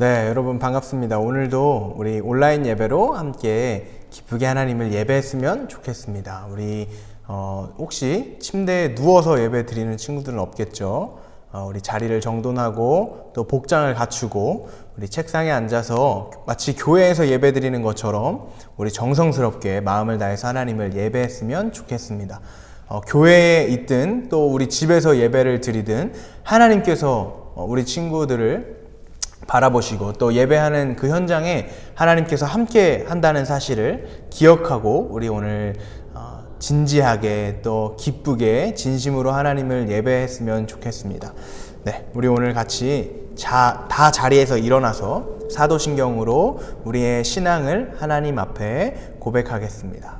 네, 여러분 반갑습니다. 오늘도 우리 온라인 예배로 함께 기쁘게 하나님을 예배했으면 좋겠습니다. 우리 어, 혹시 침대에 누워서 예배 드리는 친구들은 없겠죠? 어, 우리 자리를 정돈하고 또 복장을 갖추고 우리 책상에 앉아서 마치 교회에서 예배 드리는 것처럼 우리 정성스럽게 마음을 다해서 하나님을 예배했으면 좋겠습니다. 어, 교회에 있든 또 우리 집에서 예배를 드리든 하나님께서 어, 우리 친구들을 바라보시고 또 예배하는 그 현장에 하나님께서 함께 한다는 사실을 기억하고 우리 오늘 어, 진지하게 또 기쁘게 진심으로 하나님을 예배했으면 좋겠습니다. 네, 우리 오늘 같이 자, 다 자리에서 일어나서 사도신경으로 우리의 신앙을 하나님 앞에 고백하겠습니다.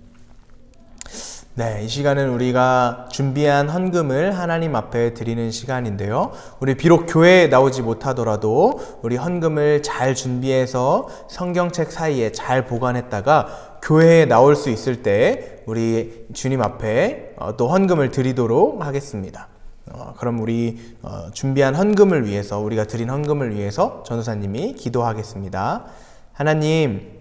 네, 이 시간은 우리가 준비한 헌금을 하나님 앞에 드리는 시간인데요. 우리 비록 교회에 나오지 못하더라도 우리 헌금을 잘 준비해서 성경책 사이에 잘 보관했다가 교회에 나올 수 있을 때 우리 주님 앞에 어, 또 헌금을 드리도록 하겠습니다. 어, 그럼 우리 어, 준비한 헌금을 위해서 우리가 드린 헌금을 위해서 전도사님이 기도하겠습니다. 하나님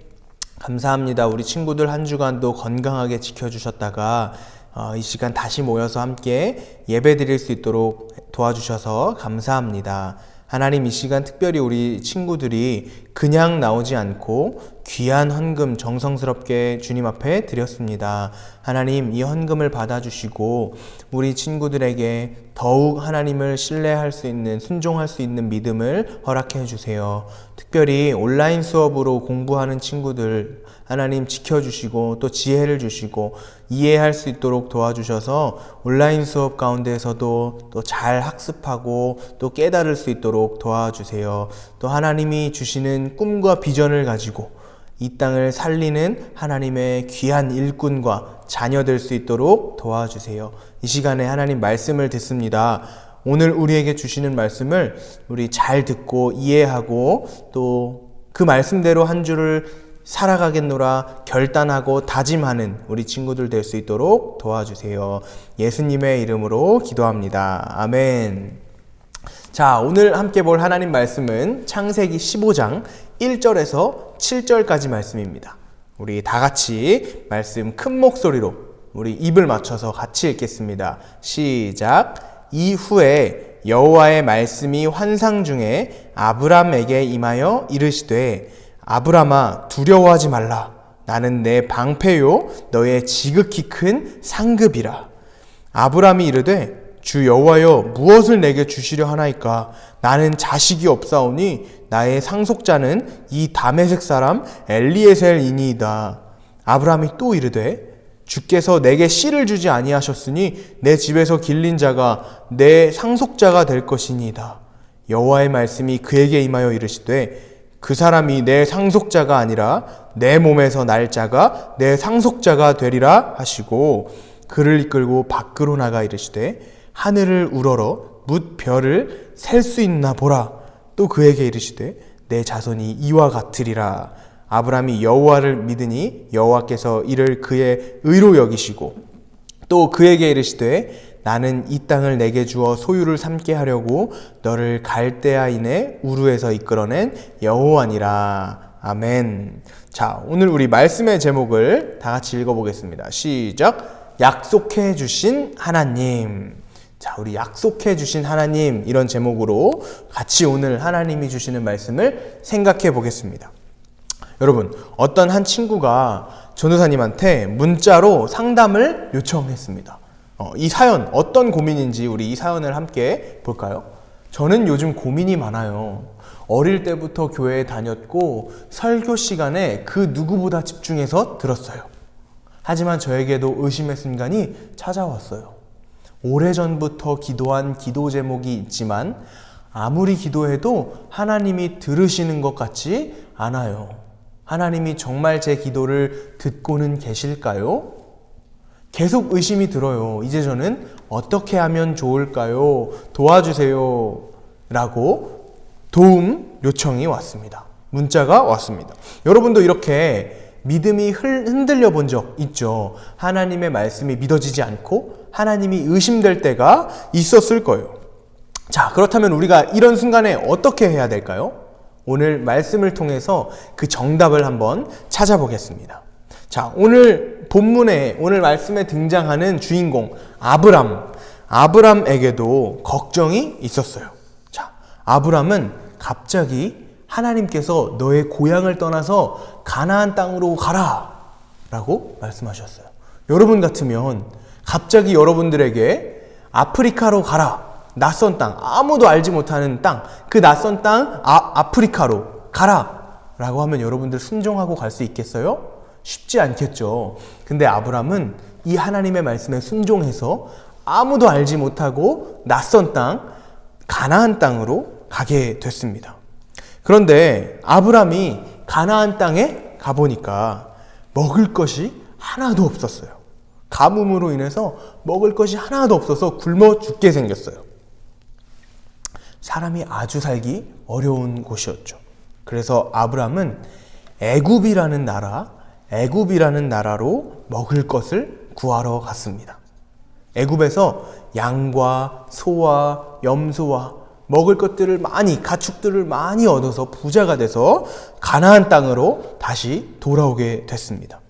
감사합니다. 우리 친구들 한 주간도 건강하게 지켜주셨다가 어, 이 시간 다시 모여서 함께 예배 드릴 수 있도록 도와주셔서 감사합니다. 하나님 이 시간 특별히 우리 친구들이 그냥 나오지 않고 귀한 헌금 정성스럽게 주님 앞에 드렸습니다. 하나님 이 헌금을 받아주시고 우리 친구들에게 더욱 하나님을 신뢰할 수 있는 순종할 수 있는 믿음을 허락해 주세요. 특별히 온라인 수업으로 공부하는 친구들 하나님 지켜주시고 또 지혜를 주시고 이해할 수 있도록 도와주셔서 온라인 수업 가운데서도 또 잘 학습하고 또 깨달을 수 있도록 도와주세요. 또 하나님이 주시는 꿈과 비전을 가지고 이 땅을 살리는 하나님의 귀한 일꾼과 자녀 될 수 있도록 도와주세요. 이 시간에 하나님 말씀을 듣습니다. 오늘 우리에게 주시는 말씀을 우리 잘 듣고 이해하고 또 그 말씀대로 한 주를 살아가겠노라 결단하고 다짐하는 우리 친구들 될 수 있도록 도와주세요. 예수님의 이름으로 기도합니다. 아멘. 자, 오늘 함께 볼 하나님 말씀은 창세기 15장 1절에서 7절까지 말씀입니다. 우리 다 같이 말씀 큰 목소리로 우리 입을 맞춰서 같이 읽겠습니다. 시작. 이후에 여호와의 말씀이 환상 중에 아브람에게 임하여 이르시되 아브라마 두려워하지 말라. 나는 내 방패요 너의 지극히 큰 상급이라. 아브람이 이르되 주 여호와여 무엇을 내게 주시려 하나이까 나는 자식이 없사오니 나의 상속자는 이 다메색 사람 엘리에셀이니이다. 아브람이 또 이르되 주께서 내게 씨를 주지 아니하셨으니 내 집에서 길린 자가 내 상속자가 될 것이니이다. 여호와의 말씀이 그에게 임하여 이르시되 그 사람이 내 상속자가 아니라 내 몸에서 날 자가 내 상속자가 되리라 하시고 그를 이끌고 밖으로 나가 이르시되 하늘을 우러러 뭇 별을 셀 수 있나 보라. 또 그에게 이르시되 내 자손이 이와 같으리라. 아브라함이 여호와를 믿으니 여호와께서 이를 그의 의로 여기시고 또 그에게 이르시되 나는 이 땅을 내게 주어 소유를 삼게 하려고 너를 갈대아인의 우르에서 이끌어낸 여호와니라. 아멘. 자, 오늘 우리 말씀의 제목을 다 같이 읽어보겠습니다. 시작. 약속해 주신 하나님. 자, 우리 약속해 주신 하나님 이런 제목으로 같이 오늘 하나님이 주시는 말씀을 생각해 보겠습니다. 여러분, 어떤 한 친구가 전도사님한테 문자로 상담을 요청했습니다. 어, 이 사연 어떤 고민인지 우리 이 사연을 함께 볼까요? 저는 요즘 고민이 많아요. 어릴 때부터 교회에 다녔고 설교 시간에 그 누구보다 집중해서 들었어요. 하지만 저에게도 의심의 순간이 찾아왔어요. 오래전부터 기도한 기도 제목이 있지만 아무리 기도해도 하나님이 들으시는 것 같지 않아요. 하나님이 정말 제 기도를 듣고는 계실까요? 계속 의심이 들어요. 이제 저는 어떻게 하면 좋을까요? 도와주세요. 라고 도움 요청이 왔습니다. 문자가 왔습니다. 여러분도 이렇게 믿음이 흘- 흔들려 본 적 있죠? 하나님의 말씀이 믿어지지 않고 하나님이 의심될 때가 있었을 거예요. 자, 그렇다면 우리가 이런 순간에 어떻게 해야 될까요? 오늘 말씀을 통해서 그 정답을 한번 찾아보겠습니다. 자, 오늘 본문에, 오늘 말씀에 등장하는 주인공, 아브람. 아브람에게도 걱정이 있었어요. 자, 아브람은 갑자기 하나님께서 너의 고향을 떠나서 가나안 땅으로 가라. 라고 말씀하셨어요. 여러분 같으면 갑자기 여러분들에게 아프리카로 가라. 낯선 땅, 아무도 알지 못하는 땅, 그 낯선 땅 아, 아프리카로 가라. 라고 하면 여러분들 순종하고 갈 수 있겠어요? 쉽지 않겠죠. 근데 아브람은 이 하나님의 말씀에 순종해서 아무도 알지 못하고 낯선 땅, 가나안 땅으로 가게 됐습니다. 그런데 아브람이 가나안 땅에 가보니까 먹을 것이 하나도 없었어요. 가뭄으로 인해서 먹을 것이 하나도 없어서 굶어 죽게 생겼어요. 사람이 아주 살기 어려운 곳이었죠. 그래서 아브람은 애굽이라는 나라, 애굽이라는 나라로 먹을 것을 구하러 갔습니다. 애굽에서 양과 소와 염소와 먹을 것들을 많이 가축들을 많이 얻어서 부자가 돼서 가나안 땅으로 다시 돌아오게 됐습니다.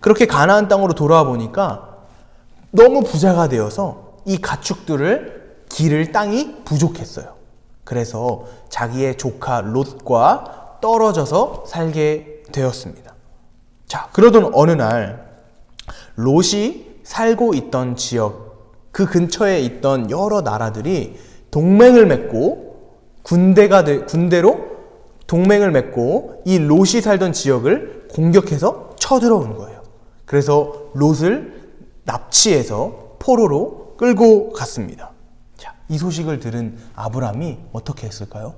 그렇게 가나안 땅으로 돌아와 보니까 너무 부자가 되어서 이 가축들을 기를 땅이 부족했어요. 그래서 자기의 조카 롯과 떨어져서 살게 되었습니다. 자, 그러던 어느 날 롯이 살고 있던 지역 그 근처에 있던 여러 나라들이 동맹을 맺고 군대가 되, 군대로 동맹을 맺고 이 롯이 살던 지역을 공격해서 쳐들어온 거예요. 그래서 롯을 납치해서 포로로 끌고 갔습니다. 자, 이 소식을 들은 아브람이 어떻게 했을까요?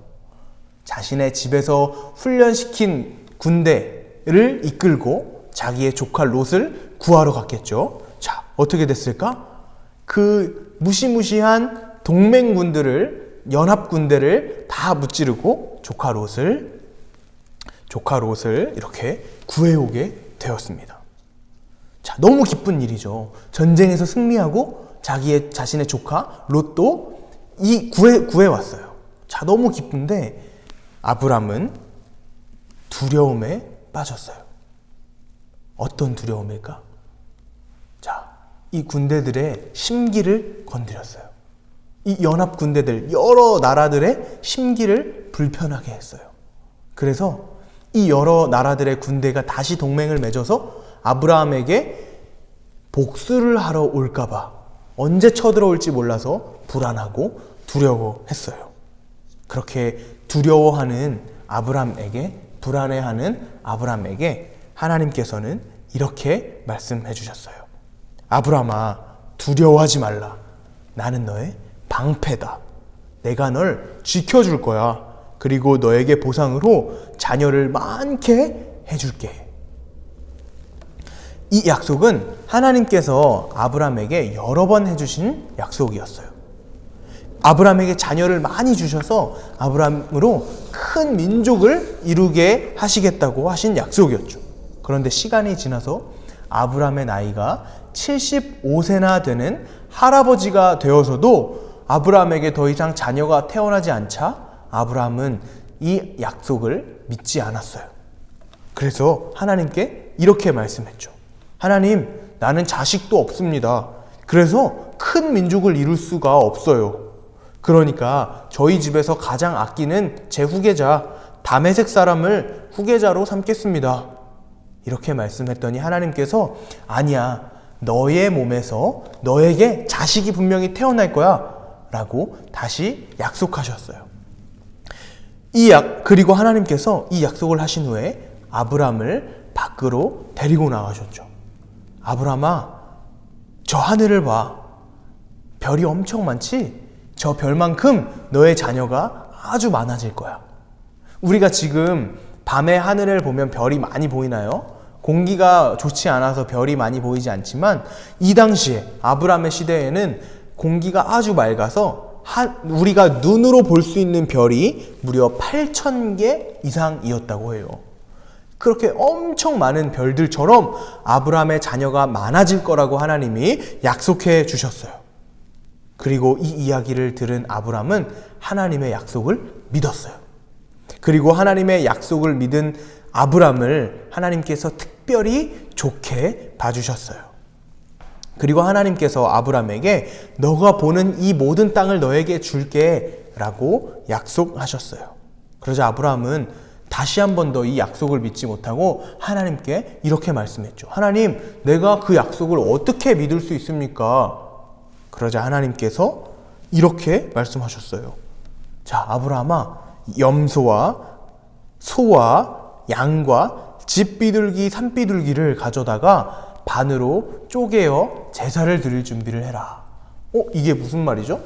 자신의 집에서 훈련시킨 군대 를 이끌고 자기의 조카 롯을 구하러 갔겠죠. 자, 어떻게 됐을까? 그 무시무시한 동맹군들을 연합군대를 다 무찌르고 조카 롯을 조카 롯을 이렇게 구해오게 되었습니다. 자, 너무 기쁜 일이죠. 전쟁에서 승리하고 자기의 자신의 조카 롯도 이 구해 구해 왔어요. 자, 너무 기쁜데 아브람은 두려움에 빠졌어요. 어떤 두려움일까? 자, 이 군대들의 심기를 건드렸어요. 이 연합 군대들 여러 나라들의 심기를 불편하게 했어요. 그래서 이 여러 나라들의 군대가 다시 동맹을 맺어서 아브라함에게 복수를 하러 올까봐 언제 쳐들어올지 몰라서 불안하고 두려워했어요. 그렇게 두려워하는 아브람에게 불안해하는 아브람에게 하나님께서는 이렇게 말씀해 주셨어요. 아브람아 두려워하지 말라. 나는 너의 방패다. 내가 널 지켜줄 거야. 그리고 너에게 보상으로 자녀를 많게 해줄게. 이 약속은 하나님께서 아브람에게 여러 번 해주신 약속이었어요. 아브람에게 자녀를 많이 주셔서 아브람으로 큰 민족을 이루게 하시겠다고 하신 약속이었죠. 그런데 시간이 지나서 아브람의 나이가 75세나 되는 할아버지가 되어서도 아브람에게 더 이상 자녀가 태어나지 않자 아브람은 이 약속을 믿지 않았어요. 그래서 하나님께 이렇게 말씀했죠. 하나님, 나는 자식도 없습니다. 그래서 큰 민족을 이룰 수가 없어요. 그러니까 저희 집에서 가장 아끼는 제 후계자 다메색 사람을 후계자로 삼겠습니다. 이렇게 말씀했더니 하나님께서 아니야. 너의 몸에서 너에게 자식이 분명히 태어날 거야. 라고 다시 약속하셨어요. 이 약, 그리고 하나님께서 이 약속을 하신 후에 아브람을 밖으로 데리고 나가셨죠. 아브람아, 저 하늘을 봐. 별이 엄청 많지? 저 별만큼 너의 자녀가 아주 많아질 거야. 우리가 지금 밤에 하늘을 보면 별이 많이 보이나요? 공기가 좋지 않아서 별이 많이 보이지 않지만 이 당시에 아브람의 시대에는 공기가 아주 맑아서 한, 우리가 눈으로 볼 수 있는 별이 무려 8천 개 이상이었다고 해요. 그렇게 엄청 많은 별들처럼 아브람의 자녀가 많아질 거라고 하나님이 약속해 주셨어요. 그리고 이 이야기를 들은 아브람은 하나님의 약속을 믿었어요. 그리고 하나님의 약속을 믿은 아브람을 하나님께서 특별히 좋게 봐주셨어요. 그리고 하나님께서 아브람에게 너가 보는 이 모든 땅을 너에게 줄게 라고 약속하셨어요. 그러자 아브람은 다시 한 번 더 이 약속을 믿지 못하고 하나님께 이렇게 말씀했죠. 하나님, 내가 그 약속을 어떻게 믿을 수 있습니까? 그러자 하나님께서 이렇게 말씀하셨어요. 자, 아브라함아, 염소와 소와 양과 집 비둘기, 산 비둘기를 가져다가 반으로 쪼개어 제사를 드릴 준비를 해라. 어, 이게 무슨 말이죠?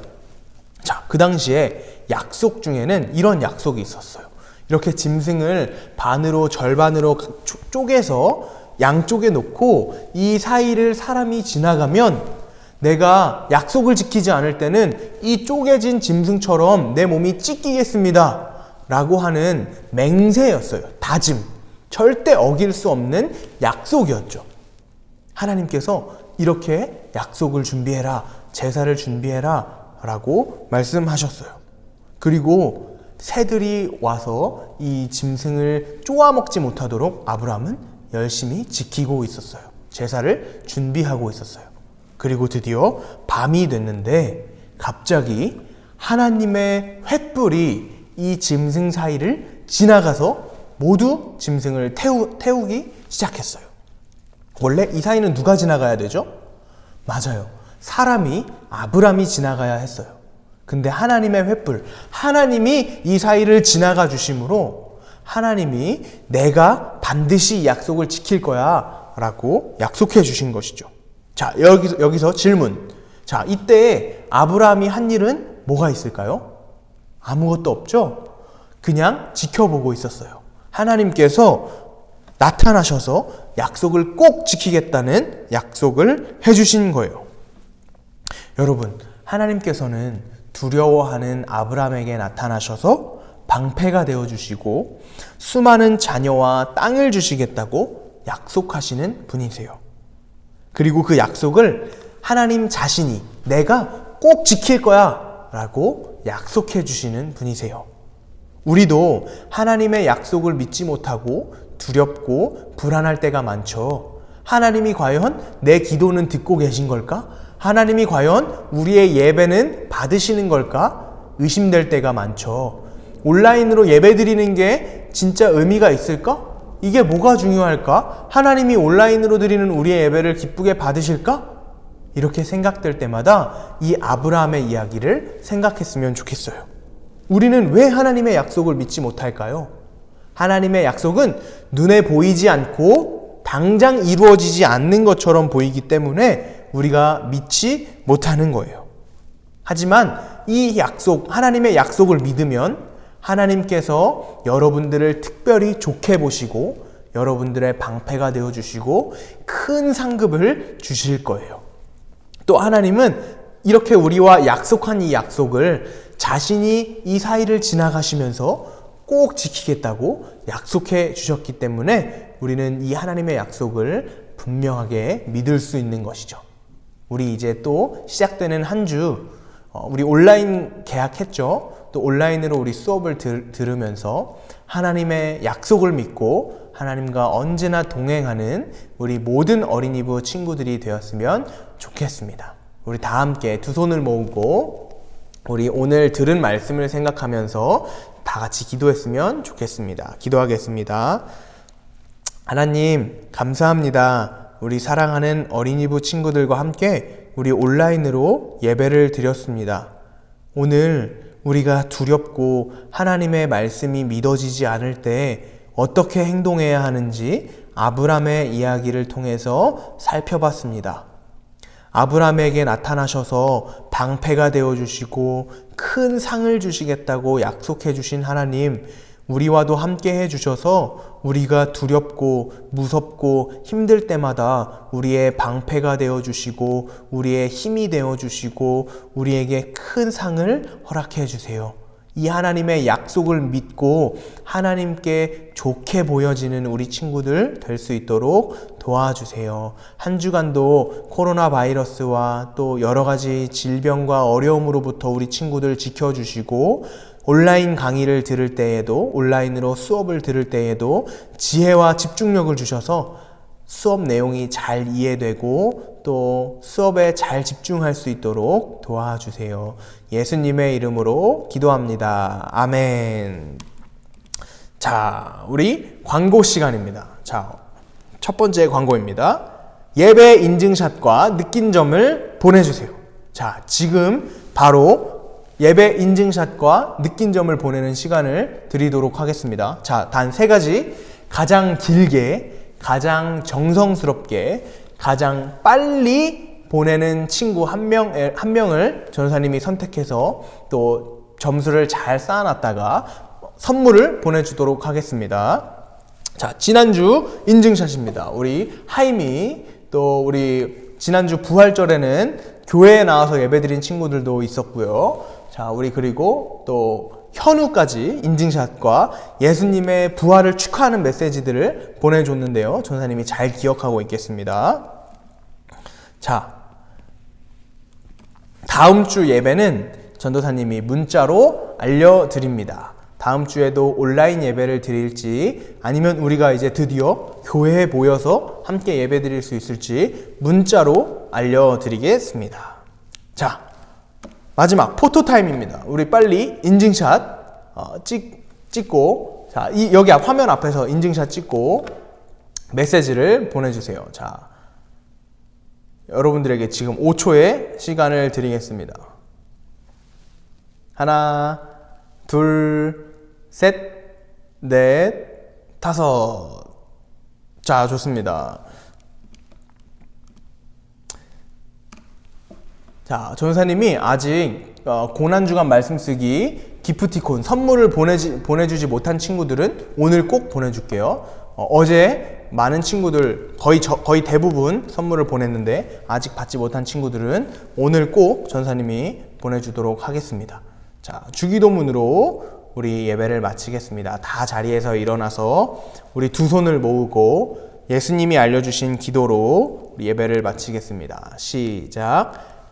자, 그 당시에 약속 중에는 이런 약속이 있었어요. 이렇게 짐승을 반으로 절반으로 쪼개서 양쪽에 놓고 이 사이를 사람이 지나가면 내가 약속을 지키지 않을 때는 이 쪼개진 짐승처럼 내 몸이 찢기겠습니다. 라고 하는 맹세였어요. 다짐. 절대 어길 수 없는 약속이었죠. 하나님께서 이렇게 약속을 준비해라. 제사를 준비해라. 라고 말씀하셨어요. 그리고 새들이 와서 이 짐승을 쪼아 먹지 못하도록 아브라함은 열심히 지키고 있었어요. 제사를 준비하고 있었어요. 그리고 드디어 밤이 됐는데 갑자기 하나님의 횃불이 이 짐승 사이를 지나가서 모두 짐승을 태우, 태우기 시작했어요. 원래 이 사이는 누가 지나가야 되죠? 맞아요. 사람이 아브람이 지나가야 했어요. 근데 하나님의 횃불, 하나님이 이 사이를 지나가 주심으로 하나님이 내가 반드시 약속을 지킬 거야 라고 약속해 주신 것이죠. 자, 여기서, 여기서 질문. 자, 이때 아브라함이 한 일은 뭐가 있을까요? 아무것도 없죠? 그냥 지켜보고 있었어요. 하나님께서 나타나셔서 약속을 꼭 지키겠다는 약속을 해주신 거예요. 여러분, 하나님께서는 두려워하는 아브라함에게 나타나셔서 방패가 되어 주시고 수많은 자녀와 땅을 주시겠다고 약속하시는 분이세요. 그리고 그 약속을 하나님 자신이 내가 꼭 지킬 거야 라고 약속해 주시는 분이세요. 우리도 하나님의 약속을 믿지 못하고 두렵고 불안할 때가 많죠. 하나님이 과연 내 기도는 듣고 계신 걸까? 하나님이 과연 우리의 예배는 받으시는 걸까? 의심될 때가 많죠. 온라인으로 예배 드리는 게 진짜 의미가 있을까? 이게 뭐가 중요할까? 하나님이 온라인으로 드리는 우리의 예배를 기쁘게 받으실까? 이렇게 생각될 때마다 이 아브라함의 이야기를 생각했으면 좋겠어요. 우리는 왜 하나님의 약속을 믿지 못할까요? 하나님의 약속은 눈에 보이지 않고 당장 이루어지지 않는 것처럼 보이기 때문에 우리가 믿지 못하는 거예요. 하지만 이 약속, 하나님의 약속을 믿으면 하나님께서 여러분들을 특별히 좋게 보시고 여러분들의 방패가 되어 주시고 큰 상급을 주실 거예요. 또 하나님은 이렇게 우리와 약속한 이 약속을 자신이 이 사이를 지나가시면서 꼭 지키겠다고 약속해 주셨기 때문에 우리는 이 하나님의 약속을 분명하게 믿을 수 있는 것이죠. 우리 이제 또 시작되는 한 주, 어, 우리 온라인 계약했죠? 또 온라인으로 우리 수업을 들, 들으면서 하나님의 약속을 믿고 하나님과 언제나 동행하는 우리 모든 어린이부 친구들이 되었으면 좋겠습니다. 우리 다 함께 두 손을 모으고 우리 오늘 들은 말씀을 생각하면서 다 같이 기도했으면 좋겠습니다. 기도하겠습니다. 하나님, 감사합니다. 우리 사랑하는 어린이부 친구들과 함께 우리 온라인으로 예배를 드렸습니다. 오늘 우리가 두렵고 하나님의 말씀이 믿어지지 않을 때 어떻게 행동해야 하는지 아브람의 이야기를 통해서 살펴봤습니다. 아브람에게 나타나셔서 방패가 되어 주시고 큰 상을 주시겠다고 약속해 주신 하나님, 우리와도 함께 해 주셔서 우리가 두렵고 무섭고 힘들 때마다 우리의 방패가 되어 주시고 우리의 힘이 되어 주시고 우리에게 큰 상을 허락해 주세요. 이 하나님의 약속을 믿고 하나님께 좋게 보여지는 우리 친구들 될 수 있도록 도와주세요. 한 주간도 코로나 바이러스와 또 여러 가지 질병과 어려움으로부터 우리 친구들 지켜주시고 온라인 강의를 들을 때에도 온라인으로 수업을 들을 때에도 지혜와 집중력을 주셔서 수업 내용이 잘 이해되고 또 수업에 잘 집중할 수 있도록 도와주세요. 예수님의 이름으로 기도합니다. 아멘. 자, 우리 광고 시간입니다. 자, 첫 번째 광고입니다. 예배 인증샷과 느낀 점을 보내주세요. 자, 지금 바로 예배 인증샷과 느낀 점을 보내는 시간을 드리도록 하겠습니다. 자, 단 세 가지 가장 길게, 가장 정성스럽게, 가장 빨리 보내는 친구 한 명, 한 명을 전사님이 선택해서 또 점수를 잘 쌓아놨다가 선물을 보내주도록 하겠습니다. 자, 지난주 인증샷입니다. 우리 하임이 또 우리 지난주 부활절에는 교회에 나와서 예배드린 친구들도 있었고요. 자, 우리 그리고 또 현우까지 인증샷과 예수님의 부활을 축하하는 메시지들을 보내줬는데요. 전사님이 잘 기억하고 있겠습니다. 자, 다음 주 예배는 전도사님이 문자로 알려드립니다. 다음 주에도 온라인 예배를 드릴지 아니면 우리가 이제 드디어 교회에 모여서 함께 예배 드릴 수 있을지 문자로 알려드리겠습니다. 자, 마지막 포토타임입니다. 우리 빨리 인증샷 어, 찍, 찍고 자, 이, 여기 앞 화면 앞에서 인증샷 찍고 메시지를 보내주세요. 자, 여러분들에게 지금 5초의 시간을 드리겠습니다. 하나, 둘, 셋, 넷, 다섯. 자, 좋습니다. 자, 전사님이 아직 어, 고난주간 말씀 쓰기 기프티콘 선물을 보내지, 보내주지 못한 친구들은 오늘 꼭 보내줄게요. 어, 제 많은 친구들 거의 저, 거의 대부분 선물을 보냈는데 아직 받지 못한 친구들은 오늘 꼭 전사님이 보내주도록 하겠습니다. 자, 주기도문으로 우리 예배를 마치겠습니다. 다 자리에서 일어나서 우리 두 손을 모으고 예수님이 알려주신 기도로 예배를 마치겠습니다. 시작.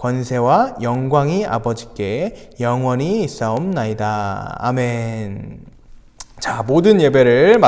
권세와 영광이 아버지께 영원히 있사옵나이다. 아멘. 자, 모든 예배를 마치